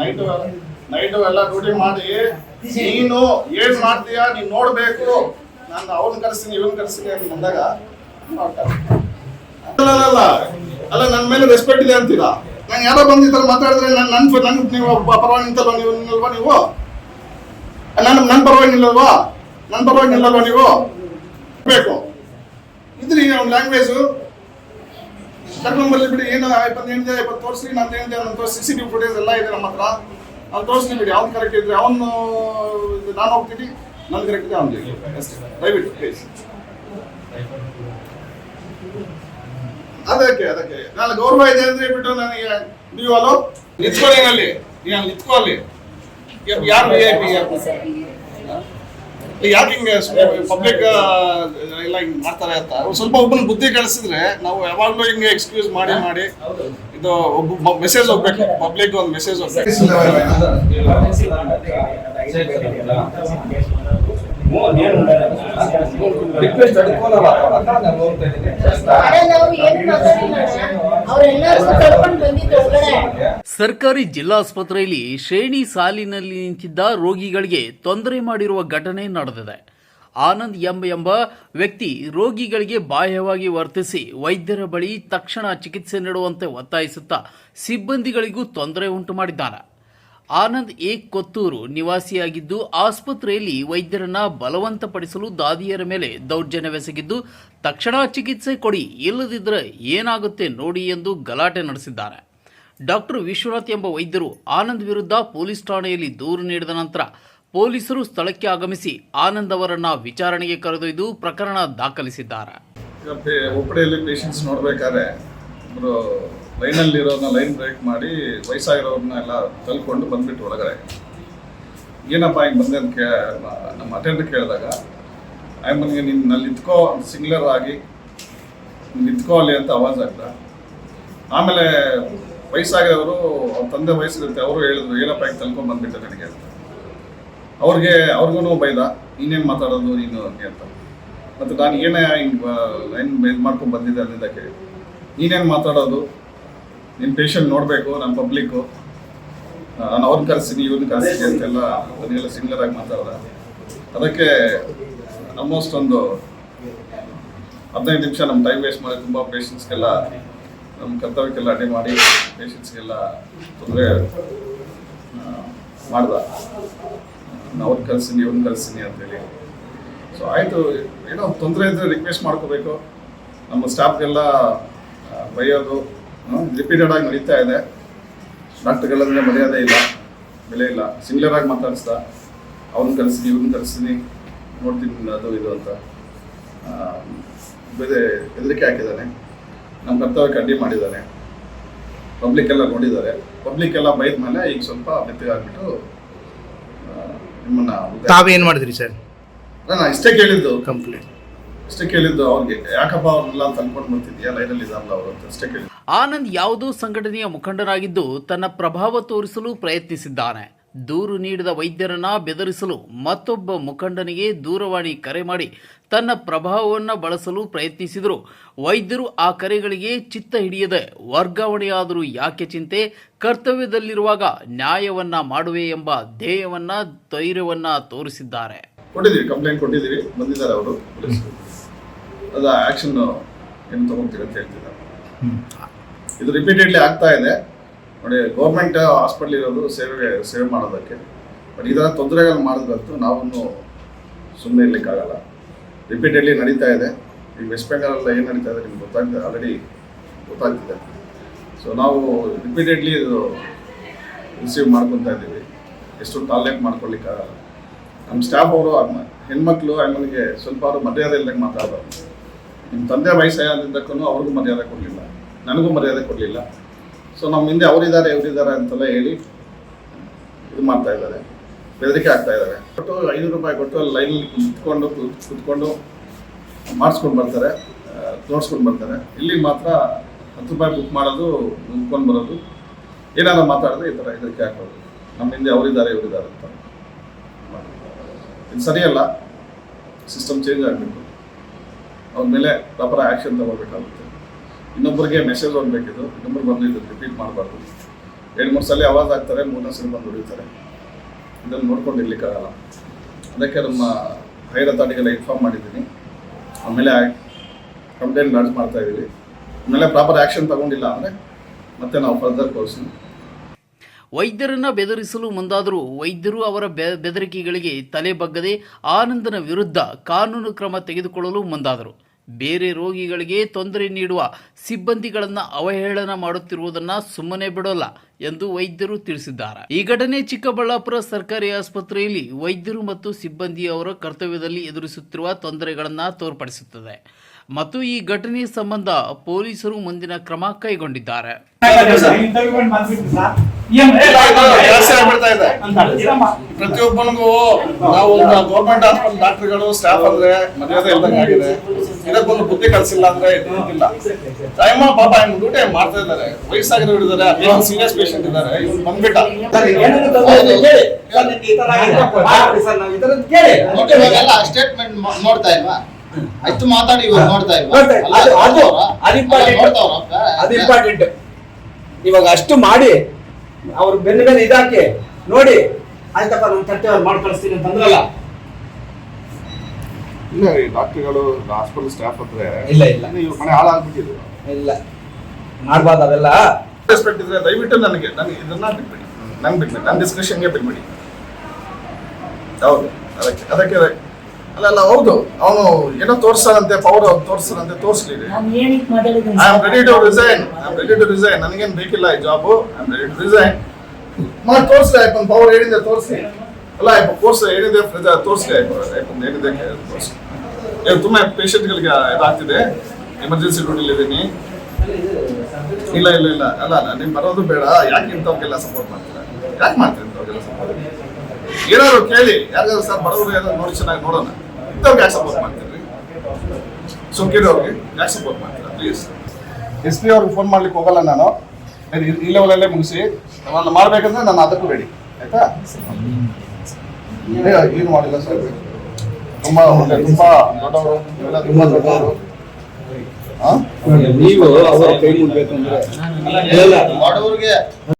Night night ಎಲ್ಲ duty ಮಾಡಿ ನೀನು ಏನ್ ಮಾಡ್ತೀಯ ನೀನ್ ನೋಡ್ಬೇಕು. ನಾನು ಅವನ್ ಕರೆಸ್ತೀನಿ ಇವನ್ ಕರೆಸ್ತೀನಿ ಅಂತ ಬಂದಾಗ. ಅಲ್ಲ ಅಲ್ಲ, ನನ್ನ ಮೇಲೆ ರೆಸ್ಪೆಕ್ಟ್ ಇದೆ ಅಂತೀರಾ? ನಾನು ಯಾರೋ ಬಂದಿದ್ದಲ್ಲ ಮಾತಾಡಿದ್ರೆ ನನ್ನ ನನ್ನ ನನ್ ನೀವು ಪರವಾಗಿ ನಿಂತಲ್ವಾ ನೀವು ನಿಲ್ವಾ ನೀವು? ನನ್ನ ನನ್ನ ಪರವಾಗಿ ನಿಲ್ಲಲ್ವಾ? ನನ್ನ ಪರವಾಗಿ ನಿಲ್ಲಲ್ವಾ ನೀವು? ಬೇಕು. ಇದ್ರಿ ಒಂದು ಲ್ಯಾಂಗ್ವೇಜು ಕರ್ಕೊಂಡ್ ಬರ್ಲಿ ಬಿಡಿ ಏನು ಇಪ್ಪತ್ತು ಏನಿದೆ ಇಪ್ಪತ್ತು ತೋರಿಸಿ ನಾನು ಏನಿದೆ ನಾನು ತೋರಿಸಿ ಸಿ ಸಿ ಟಿವಿ ಫುಟೇಜ್ ಎಲ್ಲ ಇದೆ ನಮ್ಮ ಹತ್ರ. ಅವ್ನು ತೋರಿಸ್ಲಿ ಬಿಡಿ ಅವ್ನು ಕರೆಕ್ಟ್ ಇದ್ರೆ ಅವನು ನಾನು ಹೋಗ್ತೀನಿ ನಾನು ಕರೆಕ್ಟ್ ಇದೆ ಅವ್ನಿಗೆ. ಅಷ್ಟೇ ದಯವಿಟ್ಟು ಪ್ಲೀಸ್ ಅದಕ್ಕೆ ಅದಕ್ಕೆ. ನಾನು ಗೌರವ ಇದೆ ಅಂದ್ರೆ ಬಿಟ್ಟು ನನಗೆ ನೀವು ಅಲೋ? ನಿಂತ್ಕೊಳ್ಳಿ ಅಲ್ಲಿ ನೀನು ಅಲ್ಲಿ ನಿಂತ್ಕೊ ಅಲ್ಲಿ. ಯಾ- ಯಾರು? ವಿ ಐ ಪಿ ಯಾಕೆ ಹಿಂಗೆ ಪಬ್ಲಿಕ್ ಎಲ್ಲ ಹಿಂಗೆ ಮಾಡ್ತಾರೆ ಅಂತ? ಅವ್ರು ಸ್ವಲ್ಪ ಒಬ್ಬನ ಬುದ್ಧಿ ಕಳಿಸಿದ್ರೆ ನಾವು ಯಾವಾಗಲೂ ಹಿಂಗೆ ಎಕ್ಸ್ಕ್ಯೂಸ್ ಮಾಡಿ ಮಾಡಿ. ಇದು ಒಬ್ಬ ಮೆಸೇಜ್ ಹೋಗ್ಬೇಕು. ಪಬ್ಲಿಕ್ ಒಂದು ಮೆಸೇಜ್ ಹೋಗ್ಬೇಕು ರಿಕ್ವೆಸ್ಟ್ ಅಡ್ಕೋನಲ್ಲ ನಾನು ಹೋಗ್ತಾ ಇದ್ದೀನಿ ಅರೆ ನಾವು ಏನು ಮಾತಾಡಿಲ್ಲ ಅವ್ರೆಲ್ಲರೂ ಕರ್ಕೊಂಡು ಬಂದಿದ್ದು ಒಳಗಡೆ ಸರ್ಕಾರಿ ಜಿಲ್ಲಾಸ್ಪತ್ರೆಯಲ್ಲಿ ಶ್ರೇಣಿ ಸಾಲಿನಲ್ಲಿ ನಿಂತಿದ್ದ ರೋಗಿಗಳಿಗೆ ತೊಂದರೆ ಮಾಡಿರುವ ಘಟನೆ ನಡೆದಿದೆ. ಆನಂದ್ ಎಂಬ ಎಂಬ ವ್ಯಕ್ತಿ ರೋಗಿಗಳಿಗೆ ಬಾಹ್ಯವಾಗಿ ವರ್ತಿಸಿ ವೈದ್ಯರ ಬಳಿ ತಕ್ಷಣ ಚಿಕಿತ್ಸೆ ನೀಡುವಂತೆ ಒತ್ತಾಯಿಸುತ್ತಾ ಸಿಬ್ಬಂದಿಗಳಿಗೂ ತೊಂದರೆ ಉಂಟು ಮಾಡಿದ್ದಾನೆ. ಆನಂದ್ ಎ. ಕೊತ್ತೂರು ನಿವಾಸಿಯಾಗಿದ್ದು, ಆಸ್ಪತ್ರೆಯಲ್ಲಿ ವೈದ್ಯರನ್ನ ಬಲವಂತಪಡಿಸಲು ದಾದಿಯರ ಮೇಲೆ ದೌರ್ಜನ್ಯವೆಸಗಿದ್ದು ತಕ್ಷಣ ಚಿಕಿತ್ಸೆ ಕೊಡಿ ಇಲ್ಲದಿದ್ದರೆ ಏನಾಗುತ್ತೆ ನೋಡಿ ಎಂದು ಗಲಾಟೆ ನಡೆಸಿದ್ದಾರೆ. ಡಾಕ್ಟರ್ ವಿಶ್ವನಾಥ್ ಎಂಬ ವೈದ್ಯರು ಆನಂದ್ ವಿರುದ್ಧ ಪೊಲೀಸ್ ಠಾಣೆಯಲ್ಲಿ ದೂರು ನೀಡಿದ ನಂತರ ಪೊಲೀಸರು ಸ್ಥಳಕ್ಕೆ ಆಗಮಿಸಿ ಆನಂದ್ ಅವರನ್ನ ವಿಚಾರಣೆಗೆ ಕರೆದೊಯ್ದು ಪ್ರಕರಣ ದಾಖಲಿಸಿದ್ದಾರೆ. ಒಪ್ಪಡೆಯಲ್ಲಿ ಪೇಷಂಟ್ಸ್ ನೋಡ್ಬೇಕಾದ್ರೆ ಒಬ್ಬರು ಲೈನಲ್ಲಿ ಇರೋರ್ನ ಲೈನ್ ಬ್ರೇಕ್ ಮಾಡಿ ವಯಸ್ಸಾಗಿರೋರನ್ನ ಎಲ್ಲ ತಲ್ಕೊಂಡು ಬಂದ್ಬಿಟ್ಟು ಒಳಗಡೆ. ಏನಪ್ಪ ಹಿಂಗೆ ಬಂದೆ ಅಂತ ಕೇ ನಮ್ಮ ಅಟೆಂಡ್ ಕೇಳಿದಾಗ ಐ ನೀನು ನಲ್ಲಿ ನಿಂತ್ಕೋ ಸಿಂಗ್ಲರ್ ಆಗಿ ನಿಂತ್ಕೋ ಅಲ್ಲಿ ಅಂತ ಆವಾಜ್ ಆಗ್ತಾ ಆಮೇಲೆ ವಯಸ್ಸಾಗಿರೋರು ಅವ್ರ ತಂದೆ ವಯಸ್ಸಿರುತ್ತೆ, ಅವರು ಹೇಳಿದ್ರು, ಏನಪ್ಪ ಹೆಂಗೆ ತಲ್ಕೊಂಡು ಬಂದ್ಬಿಟ್ಟೆ ನನಗೆ ಅಂತ. ಅವ್ರಿಗೆ ಅವ್ರಿಗೂ ಬೈದ ಇನ್ನೇನು ಮಾತಾಡೋದು ನೀನು ಹಂಗೆ ಅಂತ. ಮತ್ತು ನಾನು ಏನೇ ಹಿಂಗೆ ಲೈನ್ ಇದು ಮಾಡ್ಕೊಂಡು ಬಂದಿದ್ದೆ ಅಲ್ಲಿಂದ ಕೇಳಿ. ನೀನೇನು ಮಾತಾಡೋದು? ನಿನ್ನ ಪೇಷಂಟ್ ನೋಡಬೇಕು ನನ್ನ ಪಬ್ಲಿಕ್ಕು ನಾನು ಅವ್ರನ್ನ ಕರೆಸ್ತೀನಿ ಇವ್ರನ್ನ ಕರೆಸ್ತೀನಿ ಅಂತೆಲ್ಲ ಸಿಂಗರ್ ಆಗಿ ಮಾತಾಡ್ದ. ಅದಕ್ಕೆ ಆಲ್ಮೋಸ್ಟ್ ಒಂದು ಹದಿನೈದು ನಿಮಿಷ ನಮ್ಮ ಟೈಮ್ ವೇಸ್ಟ್ ಮಾಡಿ, ತುಂಬ ಪೇಷಂಟ್ಸ್ಗೆಲ್ಲ ನಮ್ಮ ಕರ್ತವ್ಯಕ್ಕೆಲ್ಲ ಅಡ್ಡಿ ಮಾಡಿ ಪೇಷಂಟ್ಸ್ಗೆಲ್ಲ ತೊಂದರೆ ಮಾಡ್ದ. ನಾನು ಅವ್ರನ್ನ ಇವ್ನ ಕರೆಸ್ತೀನಿ ಅಂತೇಳಿ. ಸೊ ಆಯಿತು, ಏನೋ ತೊಂದರೆ ಇದ್ದರೆ ರಿಕ್ವೆಸ್ಟ್ ಮಾಡ್ಕೋಬೇಕು. ನಮ್ಮ ಸ್ಟಾಫ್ಗೆಲ್ಲ ಬೈಯೋದು ರಿಪೀಟೆಡ್ ಆಗಿ ನಡೀತಾ ಇದೆ. ಡಾಕ್ಟರ್ಗಳಂದ್ರೆ ಮರ್ಯಾದೆ ಇಲ್ಲ, ಬೆಲೆ ಇಲ್ಲ. ಸಿಂಗ್ಲರ್ ಆಗಿ ಮಾತಾಡಿಸ್ದ. ಅವ್ರನ್ನ ಕರೆಸ್ತೀನಿ ಇವ್ರನ್ನ ಕರೆಸ್ತೀನಿ ನೋಡ್ತೀನಿ ಅದು ಇದು ಅಂತ. ಬೇರೆ ಹೆದರಿಕೆ ಹಾಕಿದ್ದಾನೆ. ನಮ್ಮ ಕರ್ತವ್ಯ ಕಂಡಿ ಮಾಡಿದ್ದಾರೆ. ಪಬ್ಲಿಕ್ ಎಲ್ಲ ನೋಡಿದ್ದಾರೆ. ಪಬ್ಲಿಕ್ ಎಲ್ಲ ಬೈದ ಮೇಲೆ ಈಗ ಸ್ವಲ್ಪ ಮೆತ್ತಗಾಗ್ಬಿಟ್ಟು ನಿಮ್ಮನ್ನ ತಾವೇನ್ ಮಾಡಿದ್ರಿ ಸರ್? ನಾನು ಇಷ್ಟೇ ಕೇಳಿದ್ದು. ಕಂಪ್ಲೇಂಟ್ ಅಷ್ಟೇ ಕೇಳಿದ್ದು ಅವ್ರಿಗೆ. ಯಾಕಪ್ಪ ಅವ್ರನ್ನೆಲ್ಲ ಬರ್ತಿದ್ಯಾ ಲೈನಲ್ಲಿ ಇದಾರಲ್ಲ ಅವರು ಅಂತ ಅಷ್ಟೇ ಕೇಳಿದ್ದು. ಆನಂದ್ ಯಾವುದೋ ಸಂಘಟನೆಯ ಮುಖಂಡನಾಗಿದ್ದು ತನ್ನ ಪ್ರಭಾವ ತೋರಿಸಲು ಪ್ರಯತ್ನಿಸಿದ್ದಾನೆ. ದೂರು ನೀಡಿದ ವೈದ್ಯರನ್ನ ಬೆದರಿಸಲು ಮತ್ತೊಬ್ಬ ಮುಖಂಡನಿಗೆ ದೂರವಾಣಿ ಕರೆ ಮಾಡಿ ತನ್ನ ಪ್ರಭಾವವನ್ನು ಬಳಸಲು ಪ್ರಯತ್ನಿಸಿದರು. ವೈದ್ಯರು ಆ ಕರೆಗಳಿಗೆ ಚಿತ್ತ ಹಿಡಿಯದೆ ವರ್ಗಾವಣೆಯಾದರೂ ಯಾಕೆ ಚಿಂತೆ? ಕರ್ತವ್ಯದಲ್ಲಿರುವಾಗ ನ್ಯಾಯವನ್ನ ಮಾಡುವೆ ಎಂಬ ಧ್ಯೇಯವನ್ನ ಧೈರ್ಯವನ್ನ ತೋರಿಸಿದ್ದಾರೆ. ಕೊಟ್ಟಿದ್ದೀವಿ ಕಂಪ್ಲೇಂಟ್ ಕೊಟ್ಟಿದ್ದೀವಿ ಬಂದಿದ್ದಾರೆ ಅವರು ಅದು ಆಕ್ಷನ್ ಏನು ತಗೊಂತೀರಿ ಅಂತ ಹೇಳ್ತಿದ್ದಾರೆ. ಇದು ರಿಪೀಟೆಡ್ಲಿ ಆಗ್ತಾ ಇದೆ. ನೋಡಿ ಗೌರ್ಮೆಂಟ್ ಹಾಸ್ಪಿಟ್ಲ್ ಇರೋದು ಸೇವೆ ಸೇವೆ ಮಾಡೋದಕ್ಕೆ. ಬಟ್ ಇದರ ತೊಂದರೆಗಳು ಮಾಡೋದಂತೂ ನಾವನ್ನು ಸುಮ್ಮನೆ ಇರಲಿಕ್ಕಾಗಲ್ಲ. ರಿಪೀಟೆಡ್ಲಿ ನಡೀತಾ ಇದೆ. ಈ ವೆಸ್ಟ್ ಬೆಂಗಾಲಲ್ಲ ಏನು ನಡೀತಾ ಇದೆ ನಿಮ್ಗೆ ಗೊತ್ತಾಗ್ತದೆ ಆಲ್ರೆಡಿ ಗೊತ್ತಾಗ್ತಿದೆ. ಸೊ ನಾವು ರಿಪೀಟೆಡ್ಲಿ ಇದು ರಿಸೀವ್ ಮಾಡ್ಕೊತಾ ಇದ್ದೀವಿ. ಎಷ್ಟು ಟಾಲ್ನೇಟ್ ಮಾಡ್ಕೊಳ್ಳಿಕ್ಕಾಗಲ್ಲ. ನಮ್ಮ ಸ್ಟಾಫ್ ಅವರು ಹೆಣ್ಮಕ್ಳು ಆಮೇಲೆ ಸ್ವಲ್ಪ ಅವರು ಮರ್ಯಾದೆ ಇಲ್ಲದಂಗೆ ಮಾತಾಡೋದು ನಿಮ್ಮ ತಂದೆ ವಯಸ್ಸಾಗಿದ್ದಕ್ಕೂ ಅವ್ರಿಗೂ ಮರ್ಯಾದೆ ಕೊಡಲಿಲ್ಲ. ನನಗೂ ಮರ್ಯಾದೆ ಕೊಡಲಿಲ್ಲ. ಸೊ ನಮ್ಮ ಹಿಂದೆ ಅವರಿದ್ದಾರೆ, ಇವರಿದ್ದಾರೆ ಅಂತೆಲ್ಲ ಹೇಳಿ ಇದು ಮಾಡ್ತಾ ಇದ್ದಾರೆ. ಬೆದರಿಕೆ ಆಗ್ತಾ ಇದ್ದಾರೆ. ಕೊಟ್ಟು ಐನೂರು ರೂಪಾಯಿ ಕೊಟ್ಟು ಅಲ್ಲಿ ಲೈನಲ್ಲಿ ಕುತ್ಕೊಂಡು, ಕೂತ್- ಕುತ್ಕೊಂಡು ಮಾಡಿಸ್ಕೊಂಡು ಬರ್ತಾರೆ. ತೋರಿಸ್ಕೊಂಡು ಬರ್ತಾರೆ. ಇಲ್ಲಿ ಮಾತ್ರ ಹತ್ತು ರೂಪಾಯಿ ಬುಕ್ ಮಾಡೋದು ನಿಂತ್ಕೊಂಡು ಬರೋದು. ಏನಾದ್ರು ಮಾತಾಡಿದ್ರೆ ಈ ಥರ ಹೆದರಿಕೆ ಹಾಕೋದು. ನಮ್ಮ ಹಿಂದೆ ಅವರಿದ್ದಾರೆ, ಇವರಿದ್ದಾರೆ ಅಂತ. ಇದು ಸರಿಯಲ್ಲ ಸಿಸ್ಟಮ್ ಚೇಂಜ್ ಆಗಬೇಕು. ಅವ್ರ ಮೇಲೆ ಪ್ರಾಪರ್ ಆ್ಯಕ್ಷನ್ ತಗೋಬೇಕಾಗುತ್ತೆ ಇನ್ನೊಬ್ಬರಿಗೆ ಮೆಸೇಜ್ ಹೋಗ್ಬೇಕಿದ್ದು ಇನ್ನೊಬ್ಬರು ಬಂದು ಇದು ರಿಪೀಟ್ ಮಾಡಬಾರ್ದು. ಎರಡು, ಮೂರು ಸಲ ಆವಾಜ್ ಆಗ್ತಾರೆ ಮೂರನೇ ಸಲ ಬಂದು ಹೊಡಿತಾರೆ. ಇದನ್ನು ನೋಡ್ಕೊಂಡು ಇರ್ಲಿಕ್ಕಾಗಲ್ಲ ಅದಕ್ಕೆ ನಮ್ಮ ಹೈರ್ ಅಥಾರಿಟಿಗೆಲ್ಲ ಇನ್ಫಾರ್ಮ್ ಮಾಡಿದ್ದೀನಿ. ಆಮೇಲೆ ಕಂಪ್ಲೇಂಟ್ ಲಾಂಚ್ ಮಾಡ್ತಾ ಇದ್ದೀವಿ. ಆಮೇಲೆ ಪ್ರಾಪರ್ ಆ್ಯಕ್ಷನ್ ತಗೊಂಡಿಲ್ಲ ಅಂದರೆ ಮತ್ತೆ ನಾವು ಫರ್ದರ್ ಕೋರ್ಸ್ನ ವೈದ್ಯರನ್ನು ಬೆದರಿಸಲು ಮುಂದಾದರೂ ವೈದ್ಯರು ಅವರ ಬೆ- ಬೆದರಿಕೆಗಳಿಗೆ ತಲೆ ಬಗ್ಗದೆ ಆನಂದನ ವಿರುದ್ಧ ಕಾನೂನು ಕ್ರಮ ತೆಗೆದುಕೊಳ್ಳಲು ಮುಂದಾದರು. ಬೇರೆ ರೋಗಿಗಳಿಗೆ ತೊಂದರೆ ನೀಡುವ ಸಿಬ್ಬಂದಿಗಳನ್ನು ಅವಹೇಳನ ಮಾಡುತ್ತಿರುವುದನ್ನು ಸುಮ್ಮನೆ ಬಿಡೋಲ್ಲ ಎಂದು ವೈದ್ಯರು ತಿಳಿಸಿದ್ದಾರೆ. ಈ ಘಟನೆ ಚಿಕ್ಕಬಳ್ಳಾಪುರ ಸರ್ಕಾರಿ ಆಸ್ಪತ್ರೆಯಲ್ಲಿ ವೈದ್ಯರು ಮತ್ತು ಸಿಬ್ಬಂದಿಯವರ ಕರ್ತವ್ಯದಲ್ಲಿ ಎದುರಿಸುತ್ತಿರುವ ತೊಂದರೆಗಳನ್ನು ತೋರ್ಪಡಿಸುತ್ತದೆ. ಮತ್ತು ಈ ಘಟನೆ ಸಂಬಂಧ ಪೊಲೀಸರು ಮುಂದಿನ ಕ್ರಮ ಕೈಗೊಂಡಿದ್ದಾರೆ ಪ್ರತಿಯೊಬ್ಬನಿಗೂ ನಾವು ಒಂದು ಗೌರ್ಮೆಂಟ್ ಹಾಸ್ಪಿಟಲ್ ಡಾಕ್ಟರ್ಗಳು ಸ್ಟಾಫ್ ಅಂದ್ರೆ ಮರ್ಯಾದೆ ಇಲ್ದಂಗೆ ಆಗಿದೆ ಇದಕ್ಕೊಂದು ಬುದ್ಧಿ ಕಲಿಸಿಲ್ಲ ಅಂದ್ರೆ ಇಲ್ಲ ಟೈಮ್ ಪಾಪ ಇವ್ನು ಡ್ಯೂಟಿ ಮಾಡ್ತಾ ಇದ್ದಾರೆ ವಯಸ್ಸಾಗಿ ಇದ್ದಾರೆ ಅದೇ ಸೀರಿಯಸ್ ಪೇಷಂಟ್ ಇದ್ದಾರೆ ಇವ್ರು ಬಂದ್ಬಿಟ್ಟ ಸ್ಟೇಟ್ಮೆಂಟ್ ನೋಡ್ತಾ ಇಲ್ವಾ ಅಷ್ಟು ಮಾತಾಡಿ ಇವಾಗ ನೋಡ್ತಾ. ಅದು- ಇಂಪಾರ್ಟೆಂಟ್. ಇವಾಗ ಅಷ್ಟು ಮಾಡಿ ಅವ್ರ ಬೆನ್ನ ಮೇಲೆ ಇದಾಕಿ ನೋಡಿ ಆಯ್ತಪ್ಪ ನಾನು ಅವ್ರು ಮಾಡಿ ಕಳಿಸ್ತೀನಿ ಅಂತ ಅಂದ್ರಲ್ಲ. ಇಲ್ಲ ಈ ಡಾಕ್ಟರ್ಗಳು ಹಾಸ್ಪಿಟಲ್ ಸ್ಟಾಫ್ ಅಂದ್ರೆ ಇಲ್ಲ, ಇಲ್ಲ. ಇವ್ರ ಮನೆ ಹಾಳಾಗ್ಬಿಟ್ಟಿದ್ರು ಇಲ್ಲ. ಮಾಡ್ಬಾರ್ದು ಅವೆಲ್ಲ ರೆಸ್ಪೆಕ್ಟ್ ಇದ್ರೆ ದಯವಿಟ್ಟು ನನಗೆ ನನಗೆ ಇದನ್ನ ಬಿಟ್ಬಿಡಿ ನಂಗೆ ಬಿಟ್ಬಿಡಿ ನನ್ನ ಡಿಸ್ಕಷನ್ಗೆ ಬಿಟ್ಬಿಡಿ ಹೌದು ಅದಕ್ಕೆ ಅದಕ್ಕೆ ಅಲ್ಲ ಅಲ್ಲ ಹೌದು. ಅವನು ಏನೋ ತೋರಿಸ್ತಾನಂತೆ ಪವರ್ ತೋರಿಸ್ಲಿ ನಾನು ಏನಕ್ಕೆ ಮಾತಾಡಿದ್ದೀನಿ I am ready to resign I am ready to resign ನನಗೇನು ಬೇಕಿಲ್ಲ ಈ job I am ready to resign ಮಾಡಿ ತೋರಿಸ್ಲಿ ಆಯ್ತು ಪವರ್ ಏನಿದೆ ತೋರಿಸಿ ಅಲ್ಲ ಆಯ್ತು ಕೋರ್ಸ್ ಏನಿದೆ ತೋರಿಸ್ಲಿ ಆಯ್ತು ಆಯ್ತು ಏನಿದೆ ತೋರಿಸಿ. ಇವಾಗ ತುಂಬ ಪೇಷಂಟ್ಗಳಿಗೆ ಇದಾಗ್ತಿದೆ. ಎಮರ್ಜೆನ್ಸಿ ಡ್ಯೂಟಿಲಿ ಇದ್ದೀನಿ. ಇಲ್ಲ ಇಲ್ಲ ಇಲ್ಲ. ಅಲ್ಲ ಅಲ್ಲ ನೀವು ಬರೋದು ಬೇಡ. ಯಾಕೆ ಇಂಥವ್ರಿಗೆಲ್ಲ ಸಪೋರ್ಟ್ ಮಾಡ್ತೀರಾ? ಯಾಕೆ ಮಾಡ್ತೀರಿ ಇಂಥವ್ರಿಗೆಲ್ಲ ಸಪೋರ್ಟ್ ಏನಾದ್ರು ಕೇಳಿ. ಯಾರಿಗಾದ್ರು ಸರ್ ಬಡವರು ಏನಾದ್ರು ನೋಡಿ ಚೆನ್ನಾಗಿ ನೋಡೋಣ. ಇಂಥವ್ರಿಗೆ ಯಾಕೆ ಸಪೋರ್ಟ್ ಮಾಡ್ತೀರಿ? ಸೋಕಿರೋರಿಗೆ ಯಾಕೆ ಸಪೋರ್ಟ್ ಮಾಡ್ತೀರಾ? ಪ್ಲೀಸ್ ಎಸ್ ಪಿ ಅವ್ರಿಗೆ ಫೋನ್ ಮಾಡ್ಲಿಕ್ಕೆ ಹೋಗಲ್ಲ ನಾನು. ಇಲ್ಲಿ ಈ ಲೆವೆಲಲ್ಲೇ ಮುಗಿಸಿ. ನಾನು ಮಾಡ್ಬೇಕಂದ್ರೆ ನಾನು ಅದಕ್ಕೂ ರೆಡಿ ಆಯ್ತಾ? ಏನು ಮಾಡಿಲ್ಲ ಸರ್? ತುಂಬಾ ಒಳ್ಳೆ ತುಂಬಾ ದೊಡ್ಡವರು. ತುಂಬ ತುಂಬಾ ದೊಡ್ಡವರು. ಹಾ ನೀವು ಅವರ ಕೈ ಮುಟ್ಬೇಕು ಅಂದ್ರೆ. ಬಡವ್ರಿಗೆ